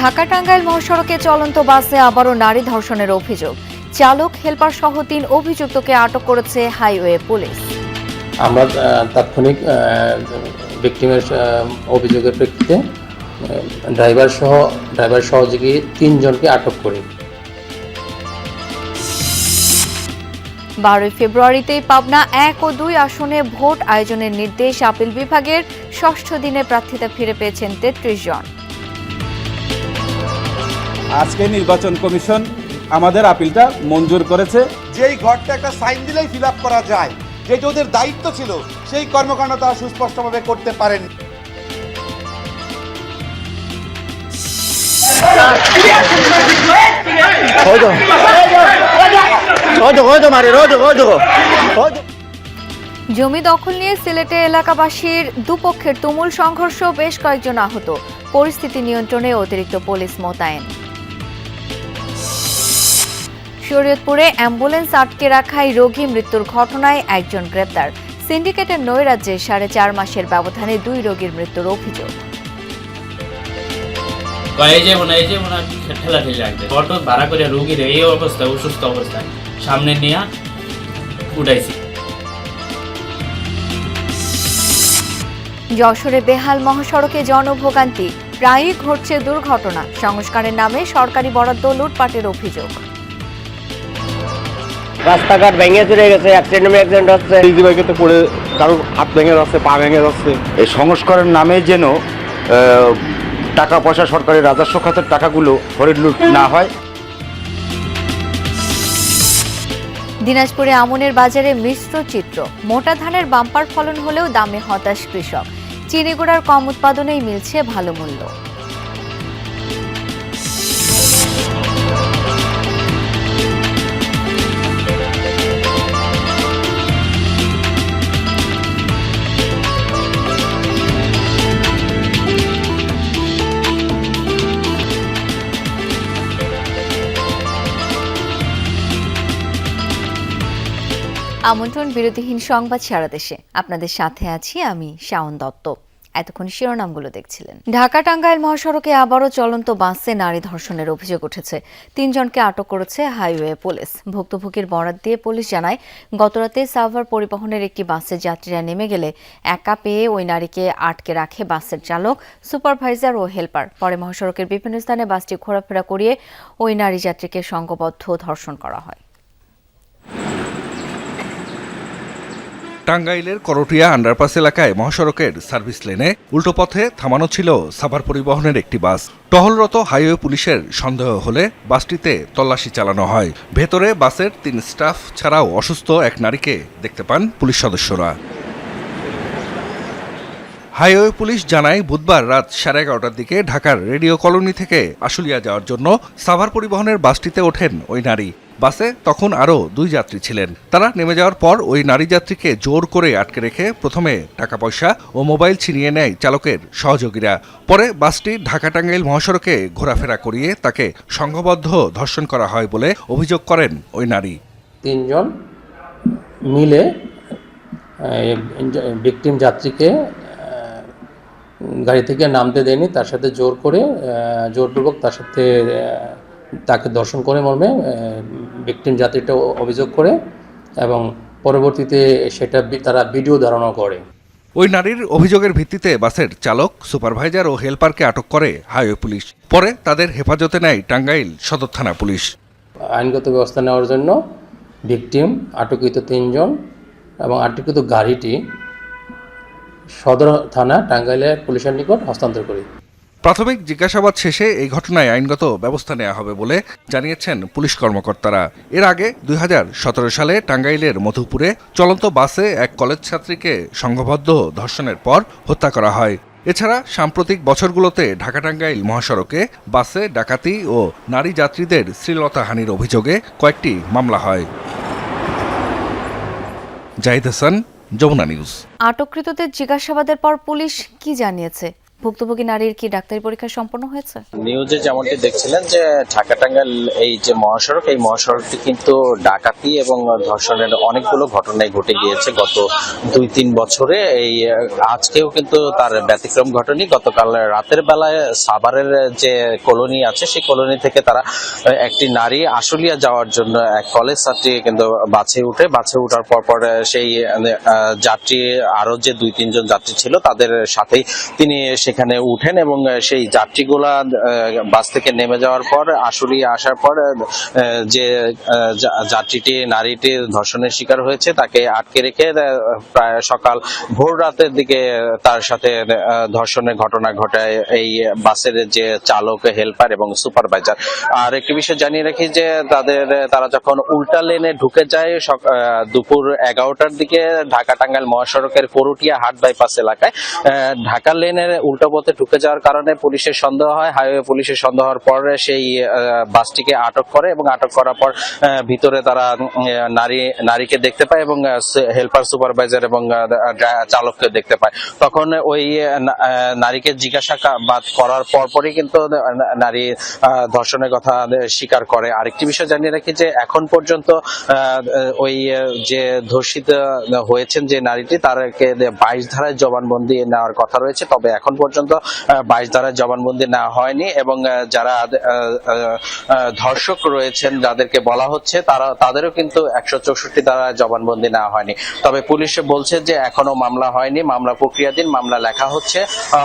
ঢাকা টাঙ্গাইল মহাসড়কে চলন্ত বাসে আবারও নারী ধর্ষণের অভিযোগ। চালক হেলপার সহ তিন অভিযুক্তকে আটক করেছে হাইওয়ে পুলিশ। আমরা তাৎক্ষণিক ভিক্টিমের অভিযোগের প্রেক্ষিতে ড্রাইভার সহ ড্রাইভার সহযোগী তিনজনকে আটক করি। বারোই ফেব্রুয়ারিতেই পাবনা এক ও দুই আসনে ভোট আয়োজনের নির্দেশ আপিল বিভাগের ষষ্ঠ দিনে প্রার্থিতা ফিরে পেয়েছেন তেত্রিশ জন। আজকে নির্বাচন কমিশন আমাদের আপিলটা মঞ্জুর করেছে। যেই ঘরটা একটা সাইন দিলেই ফিল করা যায়। যেটা ওদের দায়িত্ব ছিল সেই কর্মকাণ্ড তারা সুস্পষ্টভাবে করতে পারেন জমি দখল নিয়ে সিলেটে এলাকাবাসীর দুপক্ষের তুমুল সংঘর্ষ বেশ কয়েকজন আহত। পরিস্থিতি নিয়ন্ত্রণে অতিরিক্ত পুলিশ মোতায়েন। শরীয়তপুরে অ্যাম্বুলেন্স আটকে রাখায় রোগী মৃত্যুর ঘটনায় একজন গ্রেপ্তার। সিন্ডিকেটের নৈরাজ্যে সাড়ে চার মাসের ব্যবধানে দুই রোগীর মৃত্যুর অভিযোগ। এই যে মনে এই যে মনে ঠেলা ঠেলে রাখবে অটো ভাড়া করে রুগীর এই অবস্থা অসুস্থ অবস্থায় সামনে নিয়ে উঠাইছি। যশোরে বেহাল মহাসড়কে জনভোগান্তি। প্রায়ই ঘটছে দুর্ঘটনা। সংস্কারের নামে সরকারি বরাদ্দ লুটপাটের অভিযোগ। রাস্তাঘাট ভেঙে চলে গেছে অ্যাক্সিডেন্ট অ্যাক্সিডেন্ট হচ্ছে। ইজি বাইকেতে পড়ে কারও হাত ভেঙে যাচ্ছে পা ভেঙে যাচ্ছে। এই সংস্কারের নামে যেন টাকা পয়সা সরকারের রাজস্ব খাতের টাকাগুলো হরিণ লুট না হয়। দিনাজপুরে আমনের বাজারে মিশ্র চিত্র। মোটা ধানের বাম্পার ফলন হলেও দামে হতাশ কৃষক। চিনিগুড়ার কম উৎপাদনেই মিলছে ভালো মূল্য। আমন্ত্রণ বিরতিহীন সংবাদ সারা দেশে। আপনাদের সাথে আছি আমি শাওন দত্ত। এতক্ষণ শিরোনামগুলো দেখছিলেন। ঢাকা টাঙ্গাইল মহাসড়কে আবারও চলন্ত বাসে নারী ধর্ষণের অভিযোগ উঠেছে। তিনজনকে আটক করেছে হাইওয়ে পুলিশ। ভুক্তভোগীর বরাত দিয়ে পুলিশ জানায়, গতরাতে সাভার পরিবহনের একটি বাসে যাত্রীরা নেমে গেলে একা পেয়ে ওই নারীকে আটকে রাখে বাসের চালক, সুপারভাইজার ও হেলপার। পরে মহাসড়কের বিভিন্ন স্থানে বাসটি ঘোরাফেরা করিয়ে ওই নারী যাত্রীকে সংঘবদ্ধ ধর্ষণ করা হয়। টাঙ্গাইলের করটিয়া আন্ডারপাস এলাকায় মহাসড়কের সার্ভিস লেনে উল্টো পথে থামানো ছিল সাভার পরিবহনের একটি বাস। টহলরত হাইওয়ে পুলিশের সন্দেহ হলে বাসটিতে তল্লাশি চালানো হয়। ভেতরে বাসের তিন স্টাফ ছাড়াও অসুস্থ এক নারীকে দেখতে পান পুলিশ সদস্যরা। হাইওয়ে পুলিশ জানায়, বুধবার রাত সাড়ে এগারোটার দিকে ঢাকার রেডিও কলোনি থেকে আশুলিয়া যাওয়ার জন্য সাভার পরিবহনের বাসটিতে ওঠেন ওই নারী। বাসে তখন আরও দুই যাত্রী ছিলেন। তারা নেমে যাওয়ার পর ওই নারী যাত্রীকে জোর করে আটকে রেখে প্রথমে টাকা পয়সা ও মোবাইল ছিনিয়ে নেয় চালকের সহযোগীরা। পরে বাসটি ঢাকা টাঙ্গাইল মহাসড়কে ঘোরাফেরা করিয়ে তাকে সংঘবদ্ধ ধর্ষণ করা হয় বলে অভিযোগ করেন ওই নারী। তিনজন মিলে ভিকটিম যাত্রীকে গাড়ি থেকে নামতে দেয়নি, তার সাথে জোর করে জোরপূর্বক তার সাথে তাকে দর্শন করে মর্মে ভিকটিম যাত্রীটা অভিযোগ করে এবং পরবর্তীতে সেটা তারা ভিডিও ধারণা করে। ওই নারীর অভিযোগের ভিত্তিতে বাসের চালক সুপারভাইজার ও হেলপারকে আটক করে হাইওয়ে পুলিশ। পরে তাদের হেফাজতে নেয় টাঙ্গাইল সদর থানা পুলিশ। আইনগত ব্যবস্থা নেওয়ার জন্য ভিকটিম আটকিত তিনজন এবং আটকিত গাড়িটি সদর থানা টাঙ্গাইলে পুলিশের নিকট হস্তান্তর করি। প্রাথমিক জিজ্ঞাসাবাদ শেষে এই ঘটনায় আইনগত ব্যবস্থা নেওয়া হবে বলে জানিয়েছেন পুলিশ কর্মকর্তারা। এর আগে দুই হাজার সতেরো সালে টাঙ্গাইলের মধুপুরে চলন্ত বাসে এক কলেজ ছাত্রীকে সংঘবদ্ধ ধর্ষণের পর হত্যা করা হয়। এছাড়া সাম্প্রতিক বছরগুলোতে ঢাকা টাঙ্গাইল মহাসড়কে বাসে ডাকাতি ও নারী যাত্রীদের শ্লীলতাহানির অভিযোগে কয়েকটি মামলা হয়। জাহিদ হাসান, যমুনা নিউজ। আটককৃতদের জিজ্ঞাসাবাদের পর পুলিশ কি জানিয়েছে? ভুক্তভোগী নারীর কি ডাক্তারি পরীক্ষা সম্পন্ন হয়েছে? নিউজে যেমনটি দেখছিলেন যে ঢাকা এই যে মহাসড়ক, এই মহাসড়কটি কিন্তু ডাকাতি এবং ধর্ষণের অনেকগুলো ঘটনায় ঘটে গিয়েছে গত দুই তিন বছরে। এই, আজকেও কিন্তু তার ব্যতিক্রম ঘটেনি। গতকাল রাতের বেলায় সাভারের যে কলোনি আছে, সেই কলোনি থেকে তারা, একটি নারী আশুলিয়া যাওয়ার জন্য এক কলেজ ছাত্রী কিন্তু বাছে উঠে, বাছে উঠার পর পর সেই যাত্রী আরও যে দুই তিনজন যাত্রী ছিল, তাদের সাথেই তিনি সেখানে উঠেন এবং সেই যাত্রীগুলা বাস থেকে নেমে যাওয়ার পর, আশুলিয়া আসার পর যে যাত্রীটি, নারীটি ধর্ষণের শিকার হয়েছে, তাকে আটকে রেখে প্রায় সকাল ভোর রাতের দিকে তার সাথে ধর্ষণের ঘটনা ঘটায় এই বাসের যে চালক, হেল্পার এবং সুপারভাইজার। আর একটি বিষয় জানিয়ে রাখি যে, তাদের, তারা যখন উল্টা লেনে ঢুকে যায় দুপুর এগারোটার দিকে ঢাকা টাঙ্গাইল মহাসড়কের করুটিয়া হাট বাইপাস এলাকায় ঢাকা লেনের উল্টো পথে ঢুকে যাওয়ার কারণে পুলিশের সন্দেহ হয়। হাইওয়ে পুলিশের সন্দেহ হওয়ার পর সেই বাসটিকে আটক করে এবং আটক করার পর ভিতরে তারা নারী, নারীকে দেখতে পায় এবং হেল্পার, সুপারভাইজার এবং চালককে দেখতে পায়। তখন ওই নারীকে জিজ্ঞাসাবাদ করার পরপরই কিন্তু নারী ধর্ষণের কথা স্বীকার করে। আরেকটি বিষয় জানিয়ে রাখি যে, এখন পর্যন্ত ওই যে ধর্ষিত হয়েছেন যে নারীটি, তারকে বাইশ ধারায় জবানবন্দি নেওয়ার কথা রয়েছে। তবে এখন পর্যন্ত বাইশ ধারায় জবানবন্দি নেওয়া হয়নি এবং যারা ধর্ষক রয়েছেন যাদেরকে বলা হচ্ছে, তারা, তাদেরও কিন্তু একশো চৌষট্টি ধারায় জবানবন্দি নেওয়া হয়নি। তবে পুলিশ বলছে যে এখনও মামলা হয়নি, মামলা প্রক্রিয়াধীন মামলা লেখা হচ্ছে।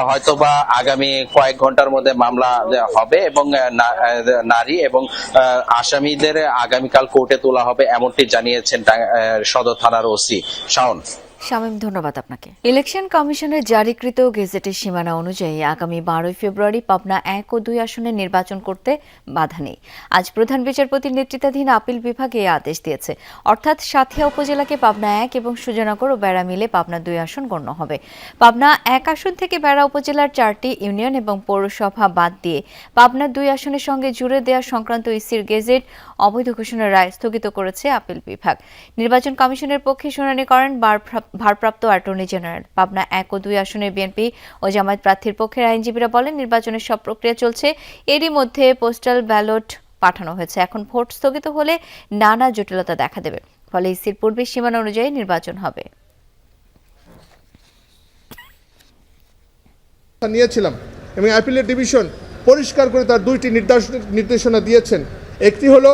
হয়তোবা আগামী কয়েক ঘণ্টার মধ্যে মামলা হবে এবং নারী এবং আসামিদের আগামীকাল কোর্টে তোলা হবে, এমনটি জানিয়েছেন সদর থানার ওসি শাওন। শামীম, ধন্যবাদ আপনাকে। ইলেকশন কমিশনের জারিকৃত গেজেটের সীমানা অনুযায়ী আগামী বারোই ফেব্রুয়ারি পাবনা এক ও দুই আসনে নির্বাচন করতে বাধা নেই। আজ প্রধান বিচারপতির নেতৃত্বাধীন আপিল বিভাগ এই আদেশ দিয়েছে। অর্থাৎ সাথিয়া উপজেলাকে পাবনা এক এবং সুজনগর ও বেড়া মিলে পাবনা দুই আসন গণ্য হবে। পাবনা এক আসন থেকে বেড়া উপজেলার চারটি ইউনিয়ন এবং পৌরসভা বাদ দিয়ে পাবনা দুই আসনের সঙ্গে জুড়ে দেওয়া সংক্রান্ত ইসির গেজেট অবৈধ ঘোষণার রায় স্থগিত করেছে আপিল বিভাগ। নির্বাচন কমিশনের পক্ষে শুনানি করেন বারপ্রা- ভারপ্রাপ্ত অ্যাটর্নি জেনারেল। পাবনা এক ও দুই আসনের বিএনপি ও জামায়াত প্রার্থীর পক্ষের আইনজীবীরা বলেন, নির্বাচনের সব প্রক্রিয়া চলছে। এরই মধ্যে পোস্টাল ব্যালট পাঠানো হয়েছে। এখন ভোট স্থগিত হলে নানা জটিলতা দেখা দেবে। ফলে ইসির পূর্বের সীমানা অনুযায়ী নির্বাচন হবে। নিয়েছিলাম এবং অ্যাপিলেট ডিভিশন পরিষ্কার করে তার দুইটি নির্দেশ নির্দেশনা দিয়েছেন। একটি হলো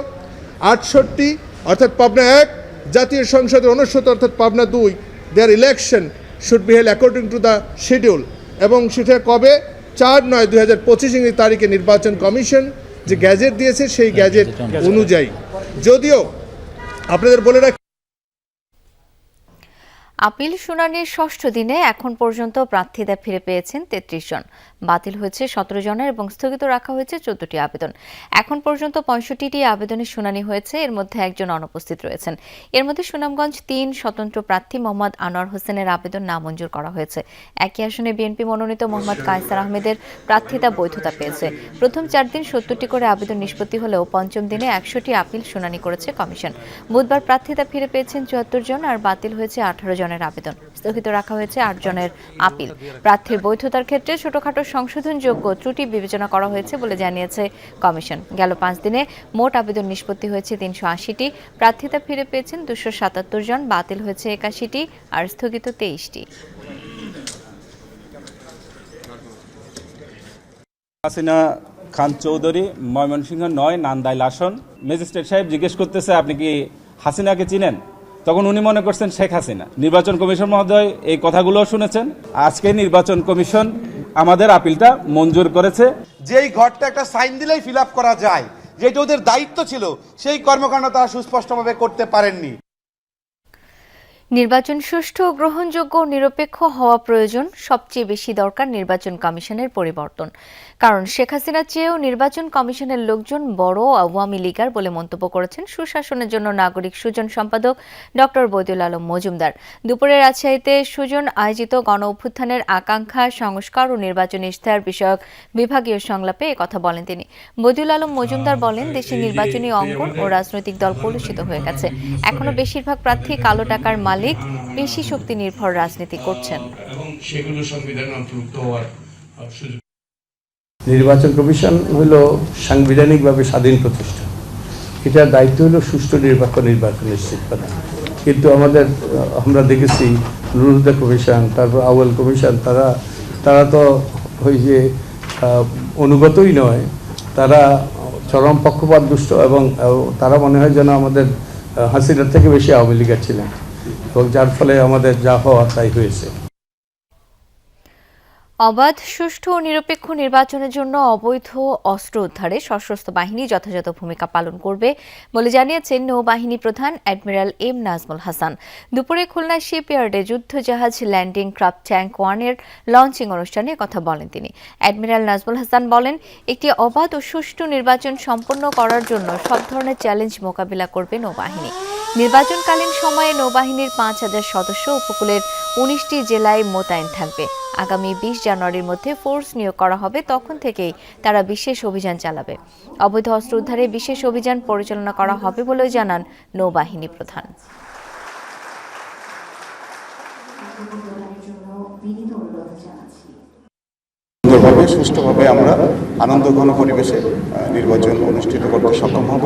আটষট্টি, অর্থাৎ পাবনা এক, জাতীয় সংসদের অনুষ্ঠিত, অর্থাৎ পাবনা দুই। There election should be held according to the schedule এবং সেটা কবে? চার নয় দুই হাজার পঁচিশ তারিখে নির্বাচন কমিশন যে গ্যাজেট দিয়েছে সেই গ্যাজেট অনুযায়ী। যদিও আপনাদের বলে রাখি আপিল শুনানির ষষ্ঠ দিনে এখন পর্যন্ত প্রার্থীরা ফিরে পেয়েছেন তেত্রিশ জন। বাতিল হয়েছে সতেরো জনের এবং স্থগিত রাখা হয়েছে চোদ্দটি আবেদন। এখন পর্যন্ত পঁয়ষট্টিটি আবেদনের শুনানি হয়েছে। এর মধ্যে একজন অনুপস্থিত রয়েছেন। এর মধ্যে সুনামগঞ্জ তিন, স্বতন্ত্র প্রার্থী মোহাম্মদ আনোয়ার হোসেনের আবেদন নামঞ্জুর করা হয়েছে। একই আসনে বিএনপি মনোনীত মোহাম্মদ কায়সার আহমেদের প্রার্থিতা বৈধতা পেয়েছে। প্রথম চার দিন সত্তরটি করে আবেদন নিষ্পত্তি হলেও পঞ্চম দিনে একশোটি আপিল শুনানি করেছে কমিশন। বুধবার প্রার্থিতা ফিরে পেয়েছেন চুয়াত্তর জন আর বাতিল হয়েছে আঠারো জনের আবেদন। স্থগিত রাখা হয়েছে আট জনের আপিল। প্রার্থীর বৈধতার ক্ষেত্রে ছোটখাটো সংশোধনযোগ্য ত্রুটি বিবেচনা করা হয়েছে বলে জানিয়েছে কমিশন। গেল পাঁচ দিনে মোট আবেদন নিষ্পত্তি হয়েছে তিনশো আশিটি। প্রার্থিতা ফিরে পেয়েছেন দুশো সাতাত্তর জন, বাতিল হয়েছে একাশিটি আর স্থগিত তেইশটি। হাসিনা, খান চৌধুরী, ময়মনসিংহ নয়, নান্দাইল আসন। ম্যাজিস্ট্রেট সাহেব জিজ্ঞেস করতেছে, আপনি কি হাসিনাকে চিনেন? তখন উনি মনে করছেন শেখ হাসিনা। নির্বাচন কমিশন মহোদয় এই কথাগুলো শুনেছেন। আজকে নির্বাচন কমিশন আমাদের আপিলটা মঞ্জুর করেছে। যেই ঘরটা একটা সাইন দিলেই ফিল আপ করা যায় যেটা ওদের দায়িত্ব ছিল সেই কর্মকাণ্ড তারা সুস্পষ্টভাবে করতে পারেননি। নির্বাচন সুষ্ঠু ও গ্রহণযোগ্য নিরপেক্ষ হওয়া প্রয়োজন সবচেয়ে বেশি দরকার নির্বাচন কমিশনের পরিবর্তন। কারণ শেখ হাসিনার চেয়েও নির্বাচন কমিশনের লোকজন বড় আওয়ামী লীগার বলে মন্তব্য করেছেন সুশাসনের জন্য নাগরিক সুজন সম্পাদক ডক্টর বৈদুল আলম মজুমদার। দুপুরে রাজশাহীতে সুজন আয়োজিত গণ অভ্যুত্থানের আকাঙ্ক্ষা সংস্কার ও নির্বাচন ইশতেহার বিষয়ক বিভাগীয় সংলাপে কথা বলেন তিনি। বৈদুল আলম মজুমদার বলেন দেশে নির্বাচনী অঙ্গন ও রাজনৈতিক দল কলুষিত হয়ে গেছে। এখনও বেশিরভাগ প্রার্থী কালো টাকার মালিক বেশি শক্তি নির্ভর রাজনীতি করছেন। সেগুলো সংবিধানে অন্তর্ভুক্ত হওয়ার নির্বাচন কমিশন হলো সাংবিধানিকভাবে স্বাধীন প্রতিষ্ঠান এটার দায়িত্ব হলো সুষ্ঠু নির্বাচন নির্বাচন নিশ্চিত করা কিন্তু আমাদের, আমরা দেখেছি নুরুদ্দা কমিশন, তারপর আউয়াল কমিশন, তারা তারা তো ওই যে অনুগতই নয়, তারা চরম পক্ষপাত দুষ্ট এবং তারা মনে হয় যেন আমাদের হাসিনার থেকে বেশি আওয়ামী লীগের ছিলেন। এবং যার ফলে আমাদের যা হওয়া তাই হয়েছে। অবাধ, সুষ্ঠু ও নিরপেক্ষ নির্বাচনের জন্য অবৈধ অস্ত্র উদ্ধারে সশস্ত্র বাহিনী যথাযথ ভূমিকা পালন করবে বলে জানিয়েছেন নৌবাহিনী প্রধান অ্যাডমিরাল এম নাজমুল হাসান। দুপুরে খুলনা শিপইয়ার্ডে যুদ্ধজাহাজ ল্যান্ডিং ক্রাফট ট্যাঙ্ক ওয়ানের লঞ্চিং অনুষ্ঠানে কথা বলেন তিনি। অ্যাডমিরাল নাজমুল হাসান বলেন, একটি অবাধ ও সুষ্ঠু নির্বাচন সম্পন্ন করার জন্য সব ধরনের চ্যালেঞ্জ মোকাবিলা করবে নৌবাহিনী। নির্বাচনকালীন সময়ে নৌবাহিনীর পাঁচ হাজার সদস্য উপকূলের উনিশটি জেলায় মোতায়েন থাকবে। আগামী বিশ জানুয়ারির মধ্যে ফোর্স নিয়োগ করা হবে, তখন থেকেই তারা বিশেষ অভিযান চালাবে। অবৈধ অস্ত্র উদ্ধারে বিশেষ অভিযান পরিচালনা করা হবে বলেও জানান নৌবাহিনী প্রধান। সুন্দরভাবে, সুষ্ঠুভাবে আমরা আনন্দঘন পরিবেশে নির্বাচন অনুষ্ঠিত করতে সক্ষম হব।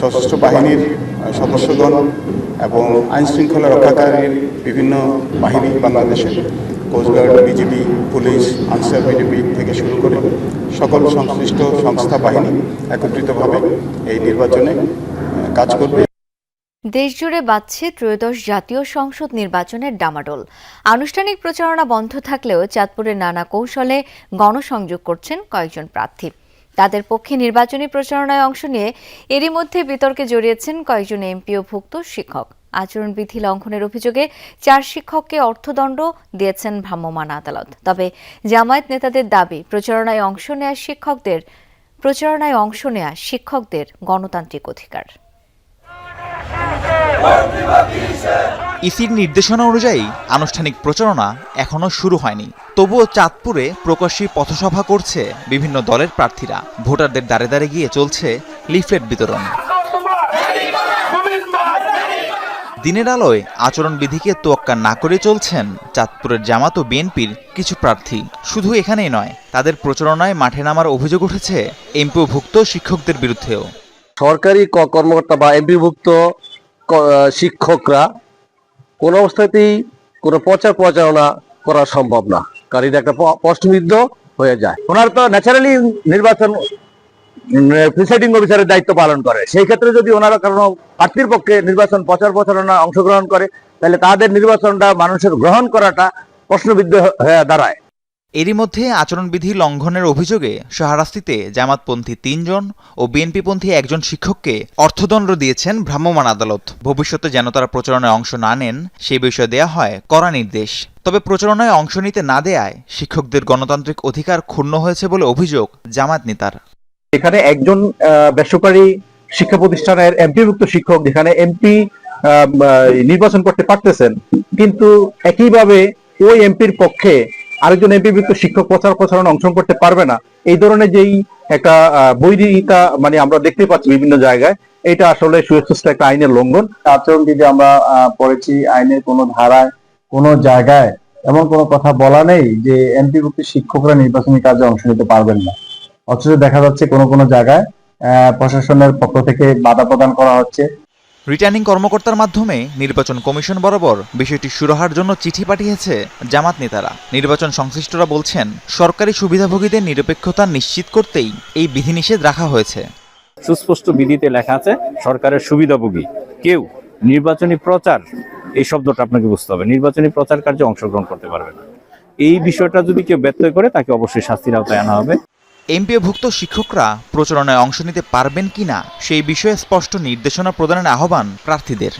সশস্ত্র বাহিনীর সদস্যগণ এবং আইন শৃঙ্খলা রক্ষাকারীর বিভিন্ন বাহিনী বাংলাদেশের coast guard BGB police Ansar VDP থেকে শুরু করে সকল সংশ্লিষ্ট সংস্থা বাহিনী একত্রিতভাবে এই নির্বাচনে কাজ করবে। দেশজুড়ে বাড়ছে ত্রয়োদশ জাতীয় সংসদ নির্বাচনের ডামাডোল। আনুষ্ঠানিক প্রচারণা বন্ধ থাকলেও চাঁদপুরের নানা কৌশলে গণসংযোগ করছেন কয়েকজন প্রার্থী। তাদের পক্ষে নির্বাচনী প্রচারণায় অংশ নিয়ে এরই মধ্যে বিতর্কে জড়িয়েছেন কয়েকজন এমপিও ভুক্ত শিক্ষক। আচরণবিধি লঙ্ঘনের অভিযোগে চার শিক্ষককে অর্থদণ্ড দিয়েছেন ভ্রাম্যমাণ আদালত। তবে জামায়াত নেতাদের দাবি, প্রচারণায় অংশ নেয়া শিক্ষকদের, প্রচারণায় অংশ নেয়া শিক্ষকদের গণতান্ত্রিক অধিকার। ইসির নির্দেশনা অনুযায়ী আনুষ্ঠানিক প্রচারণা এখনও শুরু হয়নি। তবুও চাঁদপুরে প্রকাশ্যে পথসভা করছে বিভিন্ন দলের প্রার্থীরা। ভোটারদের দ্বারে দ্বারে গিয়ে চলছে লিফলেট বিতরণ। দিনের আলোয় আচরণবিধিকে তোয়াক্কা না করে চলছেন চাঁদপুরের জামাত ও বিএনপির কিছু প্রার্থী। শুধু এখানেই নয়, তাদের প্রচারণায় মাঠে নামার অভিযোগ উঠেছে এমপিওভুক্ত শিক্ষকদের বিরুদ্ধেও। সরকারি কর্মকর্তা বা এমপিভুক্ত শিক্ষকরা কোনো অবস্থাতেই কোনো প্রচার প্রচারণা করা সম্ভব না। কারণ এটা একটা প্রশ্নবিদ্ধ হয়ে যায়। ওনারা তো ন্যাচারালি নির্বাচন প্রিসাইডিং অফিসারের দায়িত্ব পালন করে। সেই ক্ষেত্রে যদি ওনারা কারণ প্রার্থীর পক্ষে নির্বাচন প্রচার প্রচারণা অংশগ্রহণ করে, তাহলে তাদের নির্বাচনটা মানুষের গ্রহণ করাটা প্রশ্নবিদ্ধ হয়ে দাঁড়ায়। এরই মধ্যে আচরণবিধি লঙ্ঘনের অভিযোগে সহারাস্তিতে জামাতপন্থী তিনজন ও বিএনপিপন্থী একজন শিক্ষককে অর্থদণ্ড দিয়েছেন ভ্রাম্যমাণ আদালত। ভবিষ্যতে যেন তারা প্রচারণায় অংশ না নেন সেই বিষয়ে দেয়া হয় কড়া নির্দেশ। তবে প্রচারণায় অংশ নিতে না দেয়ায় শিক্ষকদের গণতান্ত্রিক অধিকার ক্ষুণ্ণ হয়েছে বলে অভিযোগ জামাত নেতার। এখানে একজন বেসরকারি শিক্ষা প্রতিষ্ঠানের এমপিভুক্ত শিক্ষক যেখানে এমপি নির্বাচন করতে পারতেছেন। কিন্তু একইভাবে ওই এমপির পক্ষে আরেকজন এমপিভুক্ত শিক্ষক প্রচার প্রচারণা অংশগ্রহণ করতে পারবে না। এই ধরনের যেই একটা বৈরিতা মানে আমরা দেখতে পাচ্ছি বিভিন্ন জায়গায়, এটা আসলে সুস্পষ্ট একটা আইনের লঙ্ঘন। আচরণ যদি আমরা পড়েছি আইনের কোনো ধারায়, কোনো জায়গায় এমন কোনো কথা বলা নেই যে এমপিভুক্ত শিক্ষকরা নির্বাচনী কাজে অংশ নিতে পারবেন না। অথচ দেখা যাচ্ছে কোনো কোনো জায়গায় আহ, প্রশাসনের পক্ষ থেকে বাধা প্রদান করা হচ্ছে। রিটার্নিং কর্মকর্তার মাধ্যমে নির্বাচন কমিশন বরাবর বিষয়টি সুরাহার জন্য চিঠি পাঠিয়েছে জামাত নেতারা। নির্বাচন সংশ্লিষ্টরা বলছেন সরকারি সুবিধাভোগীদের নিরপেক্ষতা নিশ্চিত করতেই এই বিধিনিষেধ রাখা হয়েছে। সুস্পষ্ট বিধিতে লেখা আছে সরকারের সুবিধাভোগী কেউ নির্বাচনী প্রচার এই শব্দটা আপনাকে বুঝতে হবে নির্বাচনী প্রচার কার্যে অংশগ্রহণ করতে পারবে না। এই বিষয়টা যদি কেউ ব্যত্যয় করে তাকে অবশ্যই শাস্তির আওতায় আনা হবে। এমপিওভুক্ত শিক্ষকরা প্রচারণায় অংশ নিতে পারবেন কি না, সেই বিষয়ে স্পষ্ট নির্দেশনা প্রদানের আহ্বান প্রার্থীদের।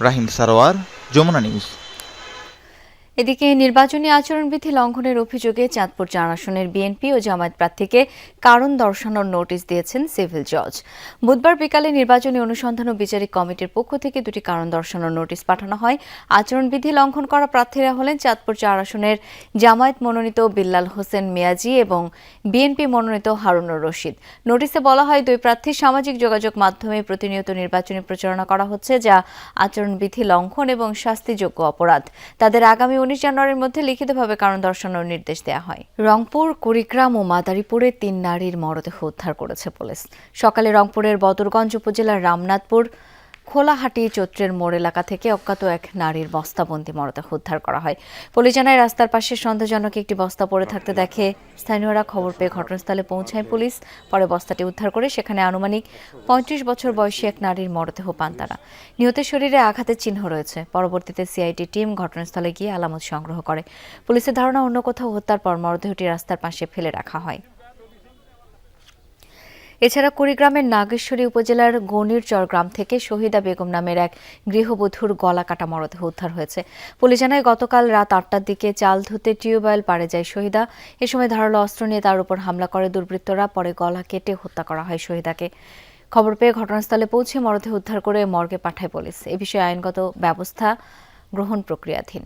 রাহিম সারোয়ার, যমুনা নিউজ। এদিকে নির্বাচনী আচরণবিধি লঙ্ঘনের অভিযোগে চাঁদপুর চার আসনের বিএনপি ও জামায়াত প্রার্থীকে কারণ দর্শানোর নোটিশ দিয়েছেন সিভিল জজ। বুধবার বিকালে নির্বাচনী অনুসন্ধান ও বিচারিক কমিটির পক্ষ থেকে দুটি কারণ দর্শানোর নোটিশ পাঠানো হয়। আচরণবিধি লঙ্ঘন করা প্রার্থীরা হলেন চাঁদপুর চার আসনের জামায়াত মনোনীত বিল্লাল হোসেন মিয়াজি এবং বিএনপি মনোনীত হারুনুর রশিদ। নোটিশে বলা হয়, দুই প্রার্থী সামাজিক যোগাযোগ মাধ্যমে প্রতিনিয়ত নির্বাচনী প্রচারণা করা হচ্ছে, যা আচরণবিধি লঙ্ঘন এবং শাস্তিযোগ্য অপরাধ। তাদের আগামী উনিশ জানুয়ারির মধ্যে লিখিতভাবে কারণ দর্শানোর নির্দেশ দেওয়া হয়। রংপুর, কুড়িগ্রাম ও মাদারীপুরে তিন নারীর মরদেহ উদ্ধার করেছে পুলিশ। সকালে রংপুরের বদরগঞ্জ উপজেলার রামনাথপুর খোলাহাটি চৈত্রের মোড় এলাকা থেকে অজ্ঞাত এক নারীর বস্তাবন্দি মরদেহ উদ্ধার করা হয়। পুলিশ জানায়, রাস্তার পাশে সন্দেহজনক একটি বস্তা পড়ে থাকতে দেখে স্থানীয়রা খবর পেয়ে ঘটনাস্থলে পৌঁছায় পুলিশ। পরে বস্তাটি উদ্ধার করে সেখানে আনুমানিক পঁয়ত্রিশ বছর বয়সী এক নারীর মরদেহ পান তারা। নিহতের শরীরে আঘাতের চিহ্ন রয়েছে। পরবর্তীতে সিআইটি টিম ঘটনাস্থলে গিয়ে আলামত সংগ্রহ করে। পুলিশের ধারণা, অন্য কোথাও হত্যার পর মরদেহটি রাস্তার পাশে ফেলে রাখা হয়। এছাড়া কুড়িগ্রামের নাগেশ্বরী উপজেলার গণিরচর গ্রাম থেকে শহীদা বেগম নামের এক গৃহবধূর গলা কাটা মরদেহ উদ্ধার হয়েছে। পুলিশ জানায়, গতকাল রাত আটটার দিকে চাল ধুতে টিউবওয়েল পাড়ে যায় শহীদা। এ সময় ধারালো অস্ত্র নিয়ে তার উপর হামলা করে দুর্বৃত্তরা, পরে গলা কেটে হত্যা করা হয় শহীদাকে। খবর পেয়ে ঘটনাস্থলে পৌঁছে মরদেহ উদ্ধার করে মর্গে পাঠায় পুলিশ। এ বিষয়ে আইনগত ব্যবস্থা গ্রহণ প্রক্রিয়াধীন।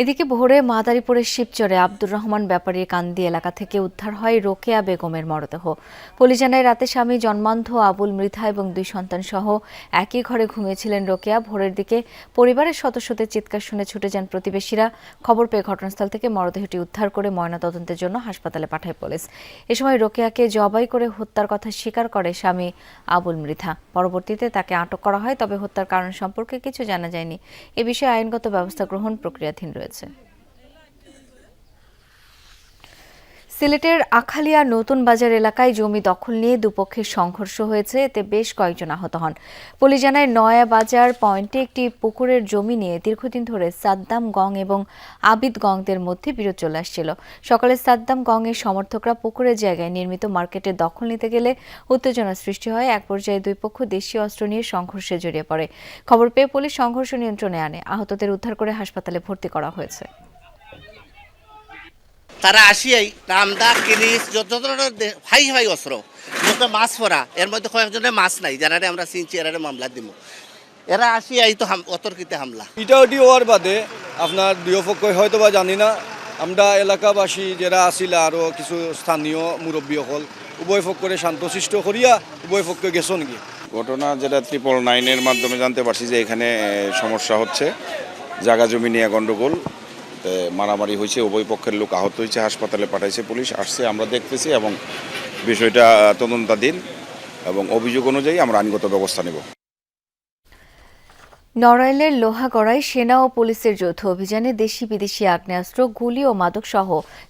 এদিকে ভোরে মাদারীপুরের শিবচরে আব্দুর রহমান ব্যাপারীর কান্দি এলাকা থেকে উদ্ধার হয় রোকেয়া বেগমের মরদেহ। পুলিশ জানায়, রাতে স্বামী জন্মান্ধ আবুল মৃধা এবং দুই সন্তান সহ একই ঘরে ঘুমিয়েছিলেন রোকেয়া। ভোরের দিকে পরিবারের সদস্যদের চিৎকার শুনে ছুটে যান প্রতিবেশীরা। খবর পেয়ে ঘটনাস্থল থেকে মরদেহটি উদ্ধার করে ময়নাতদন্তের জন্য হাসপাতালে পাঠায় পুলিশ। এ সময় রোকেয়াকে জবাই করে হত্যার কথা স্বীকার করে স্বামী আবুল মৃধা। পরবর্তীতে তাকে আটক করা হয়, তবে হত্যার কারণ সম্পর্কে কিছু জানা যায়নি। এ বিষয়ে আইনগত ব্যবস্থা গ্রহণ প্রক্রিয়াধীন রয়েছে। রয়েছে। সিলেটের আখালিয়া নতুন বাজার এলাকায় জমি দখল নিয়ে দুপক্ষের সংঘর্ষ হয়েছে। এতে বেশ কয়েকজন আহত হন। পুলিশ জানায়, নয়া বাজার পয়েন্টে একটি পুকুরের জমি নিয়ে দীর্ঘদিন ধরে সাদ্দাম গং এবং আবিদ গংদের মধ্যে বিরোধ চলে আসছিল। সকালে সাদ্দাম গং এর সমর্থকরা পুকুরের জায়গায় নির্মিত মার্কেটে দখল নিতে গেলে উত্তেজনা সৃষ্টি হয়। এক পর্যায়ে দুই পক্ষ দেশীয় অস্ত্র নিয়ে সংঘর্ষে জড়িয়ে পড়ে। খবর পেয়ে পুলিশ সংঘর্ষ নিয়ন্ত্রণে আনে। আহতদের উদ্ধার করে হাসপাতালে ভর্তি করা হয়েছে। তারা আসিয়াই রামদা কিলিশ যত ধরনের দে- হাই হাই অস্ত্র যত মাছ পরা এর মধ্যে কয়েকজনের মাছ নাই যারা আমরা চিনছি এরা মামলা দিব। এরা আসিয়াই তো হাম- অতর্কিতে হামলা। ইটাওটি হওয়ার বাদে আপনার দুপক্ষ হয়তো বা জানি না। আমরা এলাকাবাসী যারা আছিল আরও কিছু স্থানীয় মুরব্বীসকল উভয় পক্ষরে শান্তশিষ্ট করিয়া উভয় পক্ষে গেছো নাকি? ঘটনা যেটা ট্রিপল নাইনের মাধ্যমে জানতে পারছি যে এখানে সমস্যা হচ্ছে। জাগা জমি নিয়ে গণ্ডগোল মারামারি হয়েছে, উভয় পক্ষের লোক আহত হয়েছে, হাসপাতালে পাঠাইছে, পুলিশ আসছে, আমরা দেখতেছি এবং বিষয়টা তদন্তাধীন এবং অভিযোগ অনুযায়ী আমরা আইনগত ব্যবস্থা নেব। নড়াইলের লোহাগড়ায় সেনা ও পুলিশের যৌথ অভিযানে দেশি বিদেশি আগ্নেয়াস্ত্র, গুলি ও মাদক সহ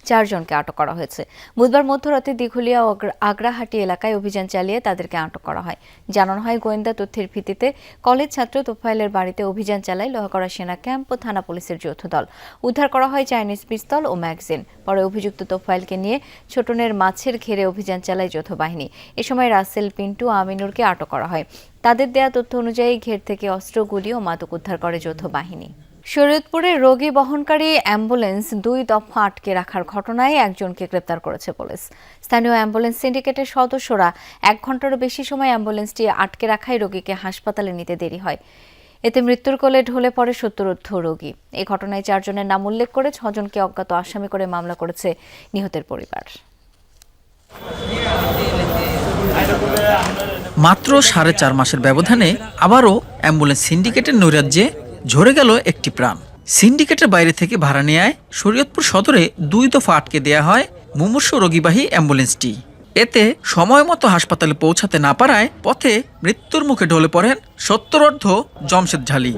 চারজনকে আটক করা হয়েছে। বুধবার মধ্যরাতে দিঘুলিয়া ও আগ্রাহাটি এলাকায় অভিযান চালিয়ে তাদেরকে আটক করা হয়। জানানো হয়, গোয়েন্দা তথ্যের ভিত্তিতে কলেজ ছাত্র তোফাইলের বাড়িতে অভিযান চালায় লোহাগড়া সেনা ক্যাম্প ও থানা পুলিশের যৌথ দল। উদ্ধার করা হয় চাইনিজ পিস্তল ও ম্যাগজিন। পরে অভিযুক্ত তোফাইলকে নিয়ে ছোটনের মাছের ঘেরে অভিযান চালায় যৌথ বাহিনী। এ সময় রাসেল, পিন্টু আমিনুরকে আটক করা হয়। তাদের দেয়া তথ্য অনুযায়ী ঘের থেকে অস্ত্র, গুলি ও মাদক উদ্ধার করে যৌথ বাহিনী শরীয়তপুরে রোগী বহনকারী অ্যাম্বুলেন্স দুই দফা আটকে রাখার ঘটনায় একজনকে গ্রেপ্তার করেছে পুলিশ। স্থানীয় অ্যাম্বুলেন্স সিন্ডিকেটের সদস্যরা এক ঘন্টারও বেশি সময় অ্যাম্বুলেন্সটি আটকে রাখায় রোগীকে হাসপাতালে নিতে দেরি হয়। এতে মৃত্যুর কোলে ঢলে পড়ে সত্তরোর্ধ রোগী। এই ঘটনায় চারজনের নাম উল্লেখ করে ছজনকে অজ্ঞাত আসামি করে মামলা করেছে নিহতের পরিবার। মাত্র সাড়ে চার মাসের ব্যবধানে আবারও অ্যাম্বুলেন্স সিন্ডিকেটের নৈরাজ্যে ঝরে গেল একটি প্রাণ। সিন্ডিকেটের বাইরে থেকে ভাড়া নেয় শরীয়তপুর সদরে দুই দফা আটকে দেয়া হয় মুমূর্ষ রোগীবাহী অ্যাম্বুলেন্সটি। এতে সময় মতো হাসপাতালে পৌঁছাতে না পারায় পথে মৃত্যুর মুখে ঢলে পড়েন সত্তরর্ধ জমশেদ ঝালি।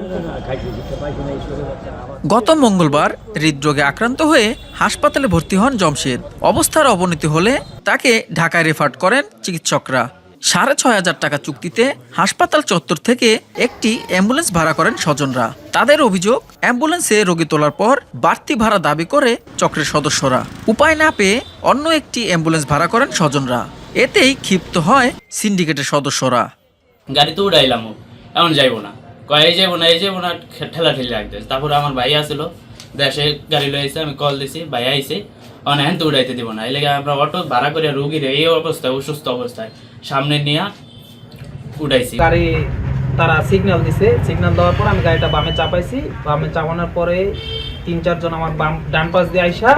গত মঙ্গলবার হৃদরোগে আক্রান্ত হয়ে হাসপাতালে ভর্তি হন জমশেদ। অবস্থার অবনতি হলে তাকে ঢাকায় রেফার করেন চিকিৎসকরা। সাড়ে ছয় হাজার টাকা চুক্তিতে হাসপাতাল চত্বর থেকে একটি অ্যাম্বুলেন্স ভাড়া করেন স্বজনরা। তাদের অভিযোগ, অ্যাম্বুলেন্সে রোগী তোলার পর বাড়তি ভাড়া দাবি করে চক্রের সদস্যরা। উপায় না পেয়ে অন্য একটি অ্যাম্বুলেন্স ভাড়া করেন স্বজনরা। এতেই ক্ষিপ্ত হয় সিন্ডিকেটের সদস্যরা। গাড়ি তো উড়াইলাম। ও। এখন যাইবো না। কয় যাইবো না, এই যাইবো না ঠেলা ঠেলি রাখতে তারপরে আমার ভাই আসলো। দেশে গাড়ি লয়ে আমি কল দিছি, ভাই আইসে অন হ্যান তো উড়াইতে দিব না। এই লেগে আমরা অটো ভাড়া করে রুগীর এই অবস্থায় অসুস্থ অবস্থায়। সামনে নিয়ে উঠাইছি। গাড়ি তারা সিগন্যাল দিছে। সিগন্যাল দেওয়ার পর আমি গাড়িটা বামে চাপাইছি। বামে চাপানোর পরে তিন চারজন আমার বাম ডান পাশ দিয়ে আইসা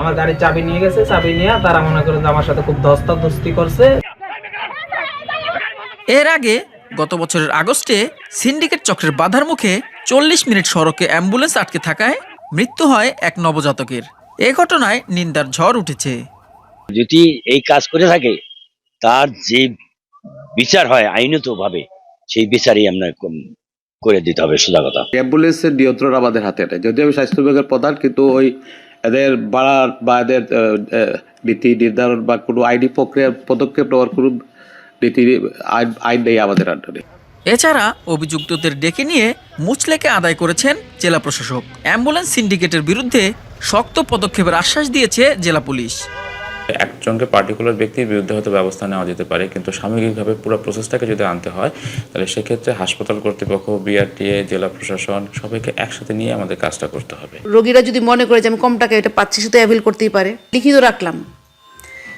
আমার গাড়ির চাবি নিয়ে গেছে। চাবি নিয়ে তারা মনে করেন যে আমার সাথে খুব ধস্তাধস্তি করছে। এর আগে গত বছরের আগস্টে সিন্ডিকেট চক্রের বাধার মুখে চল্লিশ মিনিট সড়কে অ্যাম্বুলেন্স আটকে থাকায় মৃত্যু হয় এক নবজাতকের। এ ঘটনায় নিন্দার ঝড় উঠেছে। যদি এই কাজ করে থাকে তার যে বিচার হয় আইনত ভাবে সেই বিচারই আমরা করে দিতে হবে সোজা কথা। অ্যাম্বুলেন্সের নিয়ন্ত্রণ আমাদের হাতে নেই। যদিও আমি স্বাস্থ্য বিভাগের প্রধান কিন্তু ওই এদের বাড়ার বা এদের নীতি নির্ধারণ বা কোনো আইনি প্রক্রিয়ার পদক্ষেপ নেওয়ার কোনো নীতি আইন আইন নেই আমাদের আন্ডারে। এছাড়া অভিযুক্তদের ডেকে নিয়ে মুচলেকে আদায় করেছেন জেলা প্রশাসক। অ্যাম্বুলেন্স সিন্ডিকেটের বিরুদ্ধে শক্ত পদক্ষেপের আশ্বাস দিয়েছে জেলা পুলিশ। একজনকে পার্টিকুলার ব্যক্তির বিরুদ্ধে হয়তো ব্যবস্থা নেওয়া যেতে পারে কিন্তু সামগ্রিকভাবে পুরো প্রসেসটাকে যদি আনতে হয় তাহলে সেক্ষেত্রে হাসপাতাল কর্তৃপক্ষ বিআরটিএ জেলা প্রশাসন সবাইকে একসাথে নিয়ে আমাদের কাজটা করতে হবে। রোগীরা যদি মনে করে যে আমি কম টাকা এটা পাচ্ছি সে তো অ্যাভেল করতেই পারে। লিখিত রাখলাম।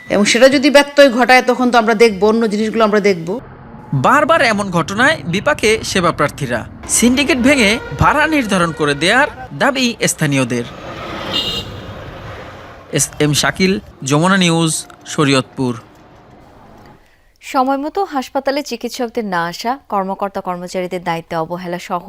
এবং সেটা যদি ব্যত্যয় ঘটায় তখন তো আমরা দেখব অন্য জিনিসগুলো আমরা দেখব। বারবার এমন ঘটনায় বিপাকে সেবা প্রার্থীরা। সিন্ডিকেট ভেঙে ভাড়া নির্ধারণ করে দেওয়ার দাবি স্থানীয়দের। S M Shakil, Jamuna News, Shariatpur. সময় মতো হাসপাতালে চিকিৎসকদের না আসা, কর্মকর্তা কর্মচারীদের দায়িত্বে অবহেলা সহ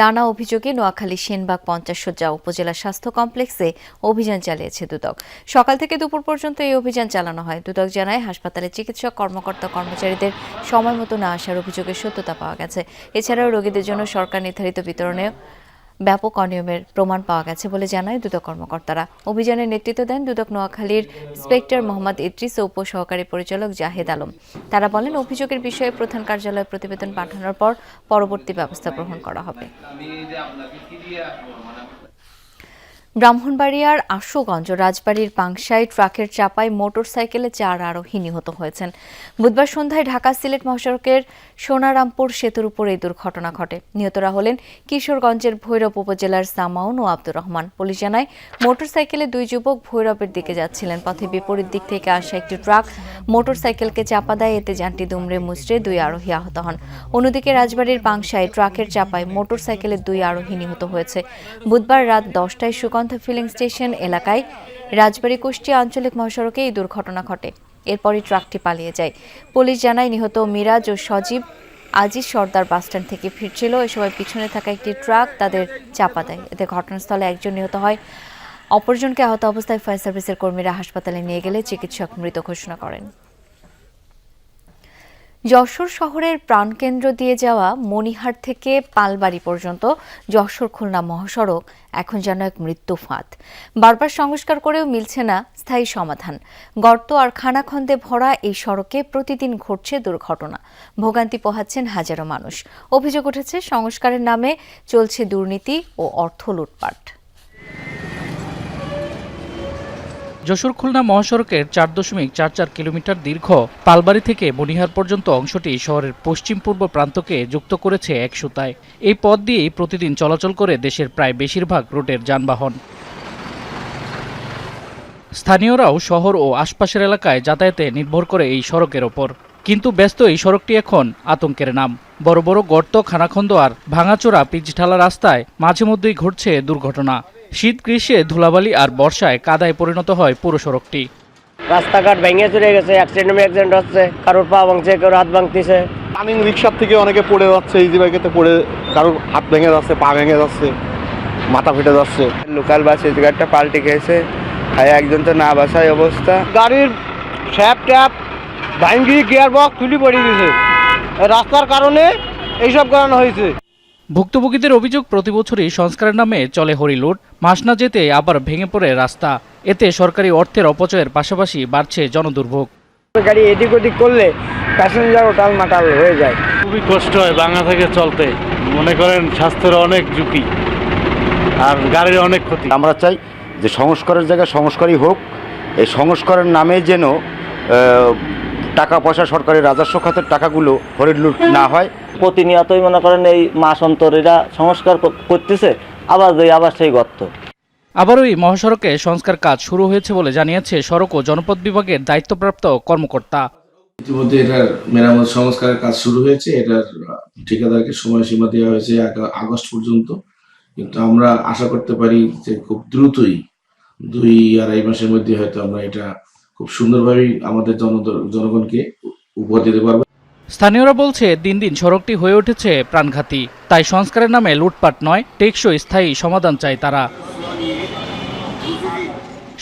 নানা অভিযোগে নোয়াখালী সেনবাগ পঞ্চাশ সজ্জা উপজেলা স্বাস্থ্য কমপ্লেক্সে অভিযান চালিয়েছে দুদক। সকাল থেকে দুপুর পর্যন্ত এই অভিযান চালানো হয়। দুদক জানায়, হাসপাতালে চিকিৎসক, কর্মকর্তা কর্মচারীদের সময় মতো না আসার অভিযোগের সত্যতা পাওয়া গেছে। এছাড়াও রোগীদের জন্য সরকার নির্ধারিত বিতরণে ব্যাপক অনিয়মের প্রমাণ পাওয়া গেছে বলে জানায় দুদক কর্মকর্তারা। অভিযানের নেতৃত্ব দেন দুদক নোয়াখালীর ইন্সপেক্টর মোহাম্মদ ইদ্রিস ও উপসহকারী পরিচালক জাহেদ আলম। তারা বলেন, অভিযোগের বিষয়ে প্রধান কার্যালয়ে প্রতিবেদন পাঠানোর পর পরবর্তী ব্যবস্থা গ্রহণ করা হবে। ব্রাহ্মণবাড়িয়ার আশুগঞ্জ রাজবাড়ির পাংশায় ট্রাকের চাপায় মোটরসাইকেলে চার আরোহী নিহত হয়েছেন। বুধবার সন্ধ্যায় ঢাকা সিলেট মহাসড়কের সোনারামপুর সেতুর উপর এই দুর্ঘটনা ঘটে। নিহতরা হলেন কিশোরগঞ্জের ভৈরব উপজেলার সামাউন ও আব্দুর রহমান। পুলিশ জানায়, মোটরসাইকেলে দুই যুবক ভৈরবের দিকে যাচ্ছিলেন। পথে বিপরীত দিক থেকে আসা একটি ট্রাক মোটরসাইকেলকে চাপা দেয়। এতে যানটি দুমড়ে মুচড়ে দুই আরোহী আহত হন। অন্যদিকে রাজবাড়ির পাংশায় ট্রাকের চাপায় মোটরসাইকেলের দুই আরোহী নিহত হয়েছে। বুধবার রাত দশটায় সুগন্ধা ফিলিং স্টেশন এলাকায় রাজবাড়ী কুষ্টিয়া আঞ্চলিক মহাসড়কে এই দুর্ঘটনা ঘটে। এরপরই ট্রাকটি পালিয়ে যায়। পুলিশ জানায়, নিহত মিরাজ ও সজীব আজিজ সর্দার বাসস্ট্যান্ড থেকে ফিরছিল। এ সময় পিছনে থাকা একটি ট্রাক তাদের চাপা দেয়। এতে ঘটনাস্থলে একজন নিহত হয়। অপরজনকে আহত অবস্থায় ফায়ার সার্ভিসের কর্মীরা হাসপাতালে নিয়ে গেলে চিকিৎসক মৃত ঘোষণা করেন। যশোর শহরের প্রাণকেন্দ্র দিয়ে যাওয়া মণিহাট থেকে পালবাড়ি পর্যন্ত যশোর খুলনা মহাসড়ক। এখন যেন এক মৃত্যু ফাঁদ। বারবার সংস্কার করেও মিলছে না স্থায়ী সমাধান। গর্ত আর খানাখন্দে ভরা এই সড়কে প্রতিদিন ঘটছে দুর্ঘটনা। ভোগান্তি পোহাচ্ছেন হাজারো মানুষ। অভিযোগ উঠেছে, সংস্কারের নামে চলছে দুর্নীতি ও অর্থ লুটপাট। যশোর খুলনা মহাসড়কের চার দশমিক চার চার কিলোমিটার দীর্ঘ পালবাড়ি থেকে মনিহার পর্যন্ত অংশটি শহরের পশ্চিম পূর্ব প্রান্তকে যুক্ত করেছে এক সুতায়। এই পথ দিয়েই প্রতিদিন চলাচল করে দেশের প্রায় বেশিরভাগ রুটের যানবাহন। স্থানীয়রাও শহর ও আশপাশের এলাকায় যাতায়াতে নির্ভর করে এই সড়কের ওপর। কিন্তু ব্যস্ত এই সড়কটি এখন আতঙ্কের নাম। বড় বড় গর্ত, খানাখন্দ আর ভাঙাচোরা পিচঢালা রাস্তায় মাঝে মধ্যেই ঘটছে দুর্ঘটনা। শীত গ্রীষ্মে ধুলাবালি আর বর্ষায় কাদায় পরিণত হয় পুরো সড়কটি। রাস্তাঘাট ভেঙে চলে গেছে অ্যাক্সিডেন্ট অ্যাক্সিডেন্ট হচ্ছে কারোর পা ভাঙছে কেউ হাত ভাঙতেছে। রানিং রিক্সার থেকে অনেকে পড়ে যাচ্ছে ইজি বাইকেতে পড়ে কারোর হাত ভেঙে যাচ্ছে পা ভেঙে যাচ্ছে মাথা ফেটে যাচ্ছে। লোকাল বাস গাড়িটা পাল্টে খেয়েছে আর একজন তো না বাসায় অবস্থা। গাড়ির শ্যাপ ট্যাপ ভাঙ্গি গিয়ার বক্স তুলি পড়ে গেছে। রাস্তার কারণে এইসব কারণ হয়েছে। ভুক্তভোগীদের অভিযোগ প্রতি বছরই সংস্কারের নামে চলে হরিলুট। মাস না যেতে আবার ভেঙে পড়ে রাস্তা। এতে সরকারি অর্থের অপচয়ের পাশাপাশি বাড়ছে জনদুর্ভোগ। গাড়ি এদিক ওদিক করলে প্যাসেঞ্জারও টালমাটাল হয়ে যায়। খুবই কষ্ট হয় বাংলা থেকে চলতে। মনে করেন স্বাস্থ্যের অনেক ঝুঁকি আর গাড়ির অনেক ক্ষতি। আমরা চাই যে সংস্কারের জায়গায় সংস্কারই হোক। এই সংস্কারের নামে যেন আহ, টাকা পয়সা সরকারের রাজস্ব খাতের টাকাগুলো হরিণ লুট না হয়। প্রতিনিয়তই মনে করেন এই মাস অন্তর এরা সংস্কার করতেছে আবার যাই আবার সেই গর্ত। আবারও এই মহাসড়কে সংস্কার কাজ শুরু হয়েছে বলে জানিয়েছে সড়ক ও জনপদ বিভাগের দায়িত্বপ্রাপ্ত কর্মকর্তা। ইতিমধ্যে এটার মেরামত সংস্কারের কাজ শুরু হয়েছে এটার ঠিকাদারকে সময়সীমা দেওয়া হয়েছে আগস্ট পর্যন্ত। কিন্তু আমরা আশা করতে পারি যে খুব দ্রুতই দুই আড়াই মাসের মধ্যে হয়তো আমরা এটা খুব সুন্দরভাবেই আমাদের জনগণকে উপহার দিতে পারবে। স্থানীয়রা বলছে, দিন দিন সড়কটি হয়ে উঠেছে প্রাণঘাতী। তাই সংস্কারের নামে লুটপাট নয়, টেকসই স্থায়ী সমাধান চায় তারা।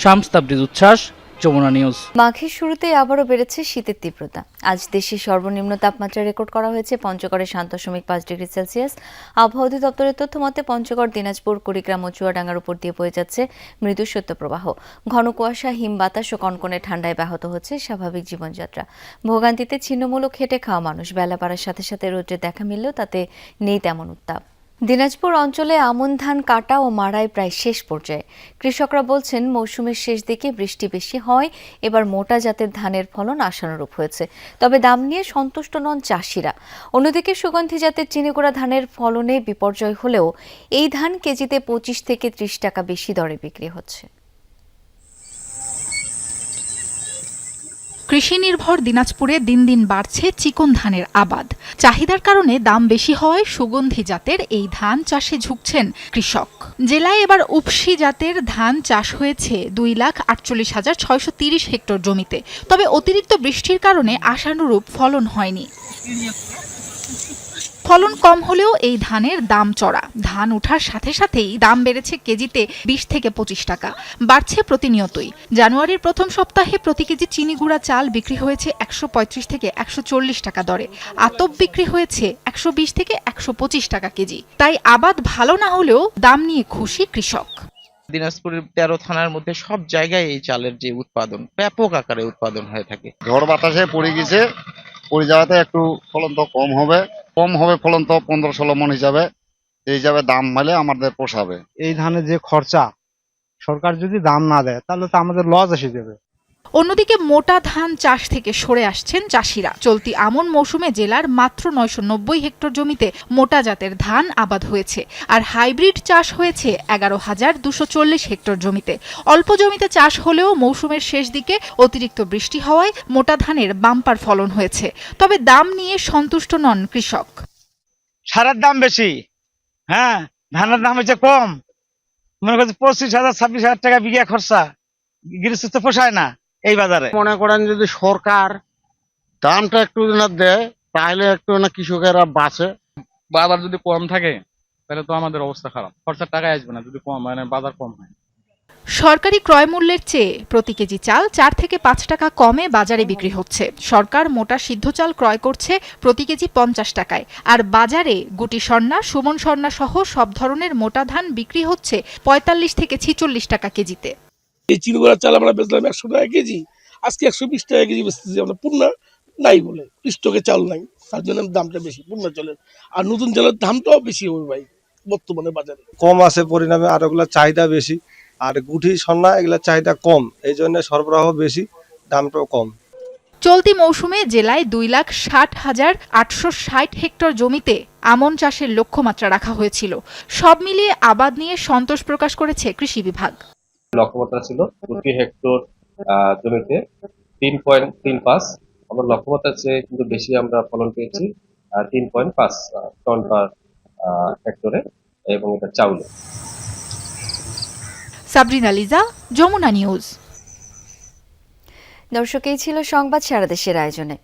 শামস্তাবরিজ উচ্ছ্বাস যমুনা নিউজ। মাঘের শুরুতে আবারও বেড়েছে শীতের তীব্রতা। আজ দেশের সর্বনিম্ন তাপমাত্রা রেকর্ড করা হয়েছে পঞ্চগড়ে সাত দশমিক পাঁচ ডিগ্রি সেলসিয়াস। আবহাওয়া অধিদপ্তরের তথ্য মতে, পঞ্চগড়, দিনাজপুর, কুড়িগ্রাম ও চুয়াডাঙ্গার উপর দিয়ে বয়ে যাচ্ছে মৃদু শৈত্যপ্রবাহ ঘন কুয়াশা, হিম বাতাস ও কনকনে ঠান্ডায় ব্যাহত হচ্ছে স্বাভাবিক জীবনযাত্রা। ভোগান্তিতে ছিন্নমূলক খেটে খাওয়া মানুষ, বেলা বাড়ার সাথে সাথে রৌদ্রের দেখা মিললেও তাতে নেই তেমন উত্তাপ। দিনাজপুর অঞ্চলে আমন ধান কাটা ও মারায় প্রায় শেষ পর্যায়ে। কৃষকরা বলছেন, মৌসুমের শেষ দিকে বৃষ্টি বেশি হয়, এবার মোটা জাতের ধানের ফলন আশানুরূপ হয়েছে। তবে দাম নিয়ে সন্তুষ্ট নন চাষিরা। অন্যদিকে সুগন্ধি জাতের চিনিগুড়া ধানের ফলনে বিপর্যয় হলেও এই ধান কেজিতে পঁচিশ থেকে ত্রিশ টাকা বেশি দরে বিক্রি হচ্ছে। কৃষি নির্ভর দিনাজপুরে দিন দিন বাড়ছে চিকন ধানের আবাদ। চাহিদার কারণে দাম বেশি হওয়ায় সুগন্ধি জাতের এই ধান চাষে ঝুঁকছেন কৃষক। জেলায় এবার উপসি জাতের ধান চাষ হয়েছে দুই লাখ আটচল্লিশ হাজার ছয়শো তিরিশ হেক্টর জমিতে। তবে অতিরিক্ত বৃষ্টির কারণে আশানুরূপ ফলন হয়নি। ফলন কম হলেও এই ধানের দাম চড়া। ধান ওঠার সাথে সাথেই দাম বেড়েছে কেজিতে বিশ থেকে পঁচিশ টাকা। বাড়ছে প্রতিনিয়তই। জানুয়ারির প্রথম সপ্তাহে প্রতি কেজি চিনি গুঁড়া চাল বিক্রি হয়েছে একশো পঁয়ত্রিশ থেকে একশো চল্লিশ টাকা দরে। আতপ বিক্রি হয়েছে একশো বিশ থেকে একশো পঁচিশ টাকা কেজি। তাই আবাদ ভালো না হলেও দাম নিয়ে খুশি কৃষক। দিনাজপুরের তেরো থানার মধ্যে সব জায়গায় এই চালের যে উৎপাদন ব্যাপক আকারে উৎপাদন হয়ে থাকে। ঝড় বাতাসে পড়ে গেছে। পড়ে যাওয়াতে একটু ফলন তো কম হবে। কম হবে ফলন তো পনেরো ষোলো মন হিসাবে। এই হিসাবে দাম হলে আমাদের পোষাবে। এই ধানের যে খরচা, সরকার যদি দাম না দেয়, তাহলে তো আমাদের লস এসে যাবে। অন্যদিকে মোটা ধান চাষ থেকে সরে আসছেন চাষিরা। চলতি আমন মৌসুমে জেলার মাত্র নয়শো নব্বই হেক্টর জমিতে মোটা জাতের ধান আবাদ হয়েছে আর হাইব্রিড চাষ হয়েছে এগারো হাজার দুশো হেক্টর জমিতে। অল্প জমিতে চাষ হলেও মৌসুমের শেষ দিকে অতিরিক্ত বৃষ্টি হওয়ায় মোটা ধানের বাম্পার ফলন হয়েছে। তবে দাম নিয়ে সন্তুষ্ট নন কৃষক। সারের দাম বেশি। হ্যাঁ ধানের দাম হচ্ছে কম। মনে করছে পঁচিশ হাজার, ছাব্বিশ হাজার টাকা বিঘা খরচা। গৃহস্থ পোষায় না। এই বাজারে। মনে করেন যদি সরকার দামটা একটু না দেয় তাহলে একটু না কৃষকেরা বাঁচে। বাজার যদি কম থাকে তাহলে তো আমাদের অবস্থা খারাপ। খরচার টাকায় আসবে না যদি কম মানে বাজার কম হয়। সরকারি ক্রয় মূল্যের চেয়ে প্রতি কেজি চাল চার থেকে পাঁচ টাকা কমে বাজারে বিক্রি হচ্ছে। সরকার মোটা সিদ্ধ চাল ক্রয় করছে প্রতি কেজি পঞ্চাশ টাকায়। আর বাজারে গুটি স্বর্ণা সুমন স্বর্ণা সহ সব ধরনের মোটা ধান বিক্রি হচ্ছে পঁয়তাল্লিশ থেকে ছিচল্লিশ টাকা কেজিতে। এই চিনিগুড়ার চাল আমরা বেচলাম একশো টাকা কেজি। আজকে একশো বিশ টাকা কেজি বেচতেছি আমরা। পূর্ণা নাই বলে। স্টকে চাল নাই। তার জন্য দামটা বেশি। পূর্ণা চালের আর নতুন চালের দামটাও বেশি হবে ভাই বর্তমানে বাজারে। কম আছে পরিণামে আর ওগুলা চাহিদা বেশি। আর গুঠি সন্না এগুলা চাহিদা কম। এই জন্য সরবরাহ বেশি দামটাও কম। চলতি মৌসুমে জেলায় দুই লাখ ষাট হাজার আটশো ষাট হেক্টর জমিতে আমন চাষের লক্ষ্যমাত্রা রাখা হয়েছিল। সব মিলিয়ে আবাদ নিয়ে সন্তোষ প্রকাশ করেছে কৃষি বিভাগ। লক্ষ্যমাত্রা ছিল প্রতি হেক্টর আহ, জমিতে। তিন পয়েন্ট তিন পাঁচ আমার লক্ষ্যমাত্রার চেয়ে কিন্তু বেশি আমরা ফলন পেয়েছি তিন পয়েন্ট পাঁচ টন পার হেক্টরে এবং এটা চাউলে। সাবরিনা লিজা যমুনা নিউজ। দর্শক এই ছিল সংবাদ সারা দেশের আয়োজনে।